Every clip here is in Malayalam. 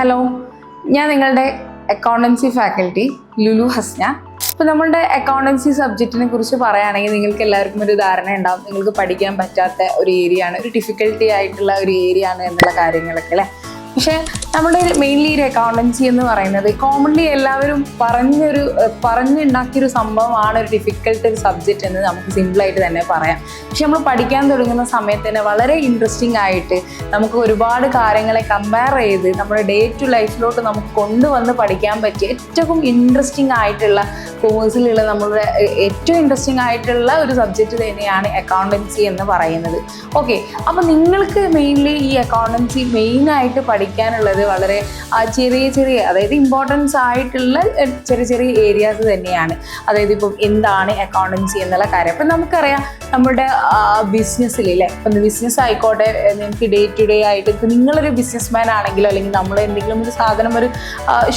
ഹലോ ഞാൻ നിങ്ങളുടെ അക്കൗണ്ടൻസി ഫാക്കൽറ്റി ലുലു ഹസ്ന. അപ്പോൾ നമ്മളുടെ അക്കൗണ്ടൻസി സബ്ജക്റ്റിനെ കുറിച്ച് പറയുകയാണെങ്കിൽ നിങ്ങൾക്ക് എല്ലാവർക്കും ഒരു ധാരണ ഉണ്ടാവും. നിങ്ങൾക്ക് പഠിക്കാൻ പറ്റാത്ത ഒരു ഏരിയ ആണ്. ഒരു ഡിഫിക്കൽട്ടി ആയിട്ടുള്ള ഒരു ഏരിയ ആണ് എന്നുള്ള കാര്യങ്ങളൊക്കെ അല്ലേ? പക്ഷേ നമ്മുടെ മെയിൻലി ഒരു അക്കൗണ്ടൻസി എന്ന് പറയുന്നത് കോമൺലി എല്ലാവരും പറഞ്ഞൊരു പറഞ്ഞുണ്ടാക്കിയൊരു സംഭവമാണ് ഒരു ഡിഫിക്കൽട്ട് ഒരു സബ്ജക്റ്റ് എന്ന് നമുക്ക് സിമ്പിളായിട്ട് തന്നെ പറയാം. പക്ഷെ നമ്മൾ പഠിക്കാൻ തുടങ്ങുന്ന സമയത്ത് തന്നെ വളരെ ഇൻട്രസ്റ്റിംഗ് ആയിട്ട് നമുക്ക് ഒരുപാട് കാര്യങ്ങളെ കമ്പയർ ചെയ്ത് നമ്മുടെ ഡേ ടു ലൈഫിലോട്ട് നമുക്ക് കൊണ്ടുവന്ന് പഠിക്കാൻ പറ്റിയ ഏറ്റവും ഇൻട്രസ്റ്റിംഗ് ആയിട്ടുള്ള കോഴ്സിലുള്ള നമ്മളുടെ ഏറ്റവും ഇൻട്രസ്റ്റിംഗ് ആയിട്ടുള്ള ഒരു സബ്ജക്റ്റ് തന്നെയാണ് അക്കൗണ്ടൻസി എന്ന് പറയുന്നത്. ഓക്കെ അപ്പോൾ നിങ്ങൾക്ക് മെയിൻലി ഈ അക്കൗണ്ടൻസി മെയിനായിട്ട് പഠിക്കാനുള്ളത് വളരെ ചെറിയ ചെറിയ അതായത് ഇമ്പോർട്ടൻസ് ആയിട്ടുള്ള ചെറിയ ചെറിയ ഏരിയാസ് തന്നെയാണ്. അതായത് ഇപ്പം എന്താണ് അക്കൗണ്ടൻസി എന്നുള്ള കാര്യം. അപ്പം നമുക്കറിയാം നമ്മുടെ ബിസിനസ്സിൽ അല്ലേ ഇപ്പം ബിസിനസ് ആയിക്കോട്ടെ നിങ്ങൾക്ക് ഡേ ടു ഡേ ആയിട്ട് ഇപ്പം നിങ്ങളൊരു ബിസിനസ് മാൻ ആണെങ്കിലോ അല്ലെങ്കിൽ നമ്മൾ എന്തെങ്കിലും ഒരു സാധനം ഒരു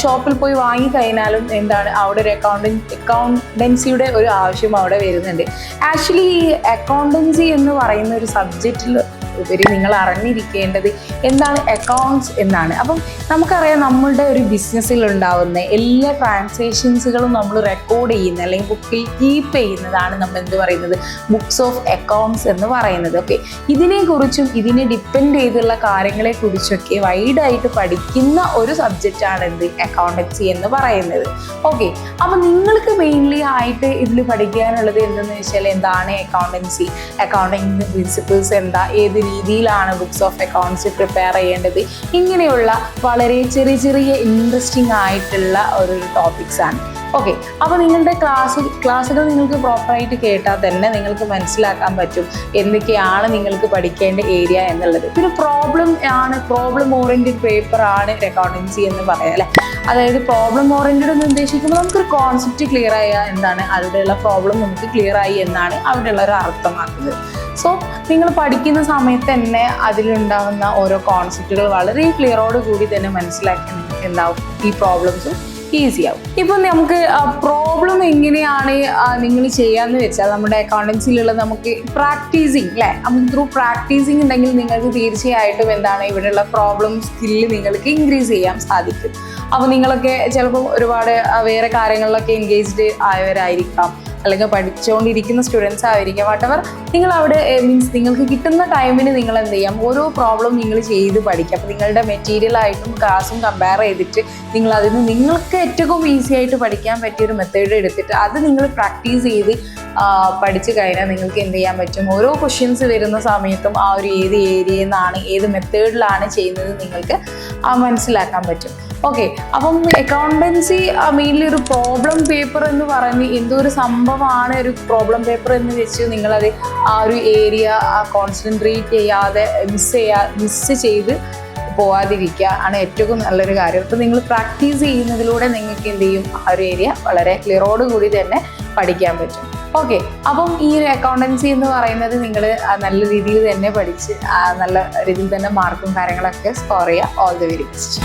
ഷോപ്പിൽ പോയി വാങ്ങി വാങ്ങിക്കഴിഞ്ഞാലും എന്താണ് അവിടെ ഒരു അക്കൗണ്ടൻ അക്കൗണ്ടൻസിയുടെ ഒരു ആവശ്യം അവിടെ വരുന്നുണ്ട്. ആക്ച്വലി അക്കൗണ്ടൻസി എന്ന് പറയുന്ന ഒരു സബ്ജക്റ്റിൽ ഉപരി നിങ്ങൾ അറിഞ്ഞിരിക്കേണ്ടത് എന്താണ് അക്കൗണ്ട്സ് എന്നാണ്. അപ്പം നമുക്കറിയാം നമ്മളുടെ ഒരു ബിസിനസ്സിൽ ഉണ്ടാവുന്ന എല്ലാ ട്രാൻസാക്ഷൻസുകളും നമ്മൾ റെക്കോർഡ് ചെയ്യുന്ന അല്ലെങ്കിൽ ബുക്കിൽ കീപ്പ് ചെയ്യുന്നതാണ് നമ്മൾ എന്ത് പറയുന്നത്? ബുക്സ് ഓഫ് അക്കൗണ്ട്സ് എന്ന് പറയുന്നത്. ഓക്കെ ഇതിനെക്കുറിച്ചും ഇതിനെ ഡിപ്പെൻഡ് ചെയ്തുള്ള കാര്യങ്ങളെക്കുറിച്ചൊക്കെ വൈഡായിട്ട് പഠിക്കുന്ന ഒരു സബ്ജക്റ്റാണ് എന്ത്? അക്കൗണ്ടൻസി എന്ന് പറയുന്നത്. ഓക്കെ അപ്പം നിങ്ങൾക്ക് മെയിൻലി ആയിട്ട് ഇതിൽ പഠിക്കാനുള്ളത് എന്തെന്ന് വെച്ചാൽ എന്താണ് അക്കൗണ്ടൻസി അക്കൗണ്ടിങ് പ്രിൻസിപ്പിൾസ് എന്താ? ഏത് രീതിയിലാണ് ബുക്സ് ഓഫ് അക്കൗണ്ട്സ് പ്രിപ്പയർ ചെയ്യേണ്ടത്. ഇങ്ങനെയുള്ള വളരെ ചെറിയ ചെറിയ ഇൻട്രസ്റ്റിംഗ് ആയിട്ടുള്ള ഒരു ടോപ്പിക്സ് ആണ്. ഓക്കെ അപ്പോൾ നിങ്ങളുടെ ക്ലാസ് ക്ലാസ്സുകൾ നിങ്ങൾക്ക് പ്രോപ്പറായിട്ട് കേട്ടാൽ തന്നെ നിങ്ങൾക്ക് മനസ്സിലാക്കാൻ പറ്റും എന്തൊക്കെയാണ് നിങ്ങൾക്ക് പഠിക്കേണ്ട ഏരിയ എന്നുള്ളത്. പിന്നെ പ്രോബ്ലം ആണ് പ്രോബ്ലം ഓറിയന്റഡ് പേപ്പർ ആണ് അക്കൗണ്ടൻസി എന്ന് പറയാം അല്ലേ? അതായത് പ്രോബ്ലം ഓറിയന്റഡ് എന്ന് ഉദ്ദേശിക്കുമ്പോൾ നമുക്കൊരു കോൺസെപ്റ്റ് ക്ലിയർ ആയ എന്താണ്? അവിടെയുള്ള പ്രോബ്ലം നമുക്ക് ക്ലിയർ ആയി എന്നാണ് അവിടെയുള്ള ഒരു അർത്ഥമാക്കുന്നത്. സോ നിങ്ങൾ പഠിക്കുന്ന സമയത്ത് തന്നെ അതിലുണ്ടാവുന്ന ഓരോ കോൺസെപ്റ്റുകൾ വളരെ ക്ലിയറോട് കൂടി തന്നെ മനസ്സിലാക്കി എന്താവും? ഈ പ്രോബ്ലംസും ഈസി ആവും. ഇപ്പം നമുക്ക് പ്രോബ്ലം എങ്ങനെയാണ് നിങ്ങൾ ചെയ്യാന്ന് വെച്ചാൽ നമ്മുടെ അക്കൗണ്ടൻസിയിലുള്ള നമുക്ക് പ്രാക്ടീസിങ് അല്ലേ നമുക്ക് ത്രൂ പ്രാക്ടീസിങ് ഉണ്ടെങ്കിൽ നിങ്ങൾക്ക് തീർച്ചയായിട്ടും എന്താണ് ഇവിടെയുള്ള പ്രോബ്ലം സ്കില്ല് നിങ്ങൾക്ക് ഇൻക്രീസ് ചെയ്യാൻ സാധിക്കും. അപ്പോൾ നിങ്ങളൊക്കെ ചിലപ്പോൾ ഒരുപാട് വേറെ കാര്യങ്ങളിലൊക്കെ എൻഗേജ്ഡ് ആയവരായിരിക്കാം. അല്ലെങ്കിൽ പഠിച്ചുകൊണ്ടിരിക്കുന്ന സ്റ്റുഡൻസ് ആയിരിക്കാം വാട്ടവർ നിങ്ങൾ അവിടെ മീൻസ് നിങ്ങൾക്ക് കിട്ടുന്ന ടൈമിന് നിങ്ങൾ എന്ത് ചെയ്യാം? ഓരോ പ്രോബ്ലം നിങ്ങൾ ചെയ്ത് പഠിക്കുക. അപ്പോൾ നിങ്ങളുടെ മെറ്റീരിയൽ ആയിട്ടും ക്ലാസ്സും കമ്പയർ ചെയ്തിട്ട് നിങ്ങൾ അതിന് നിങ്ങൾക്ക് ഏറ്റവും ഈസി ആയിട്ട് പഠിക്കാൻ പറ്റിയ ഒരു മെത്തേഡ് എടുത്തിട്ട് അത് നിങ്ങൾ പ്രാക്ടീസ് ചെയ്ത് പഠിച്ചു കഴിഞ്ഞാൽ നിങ്ങൾക്ക് എന്ത് ചെയ്യാൻ പറ്റും? ഓരോ ക്വസ്റ്റ്യൻസ് വരുന്ന സമയത്തും ആ ഒരു ഏത് ഏരിയയിൽ നിന്നാണ് ഏത് മെത്തേഡിലാണ് ചെയ്യുന്നത് നിങ്ങൾക്ക് മനസ്സിലാക്കാൻ പറ്റും. ഓക്കെ അപ്പം അക്കൗണ്ടൻസി മെയിൻലി ഒരു പ്രോബ്ലം പേപ്പർ എന്ന് പറഞ്ഞ് എന്തോ ഒരു സംഭവമാണ് ഒരു പ്രോബ്ലം പേപ്പർ എന്ന് വെച്ച് നിങ്ങളത് ആ ഒരു ഏരിയ കോൺസെൻട്രേറ്റ് ചെയ്യാതെ മിസ് ചെയ്യാ മിസ് ചെയ്ത് പോവാതിരിക്കുക ആണ് ഏറ്റവും നല്ലൊരു കാര്യം. അപ്പം നിങ്ങൾ പ്രാക്ടീസ് ചെയ്യുന്നതിലൂടെ നിങ്ങൾക്ക് എന്ത് ചെയ്യും? ആ ഒരു ഏരിയ വളരെ ക്ലിയറോട് കൂടി തന്നെ പഠിക്കാൻ പറ്റും. ഓക്കെ അപ്പം ഈ ഒരു അക്കൗണ്ടൻസി എന്ന് പറയുന്നത് നിങ്ങൾ നല്ല രീതിയിൽ തന്നെ പഠിച്ച് നല്ല രീതിയിൽ തന്നെ മാർക്കും കാര്യങ്ങളൊക്കെ സ്കോർ ചെയ്യുക. All the very best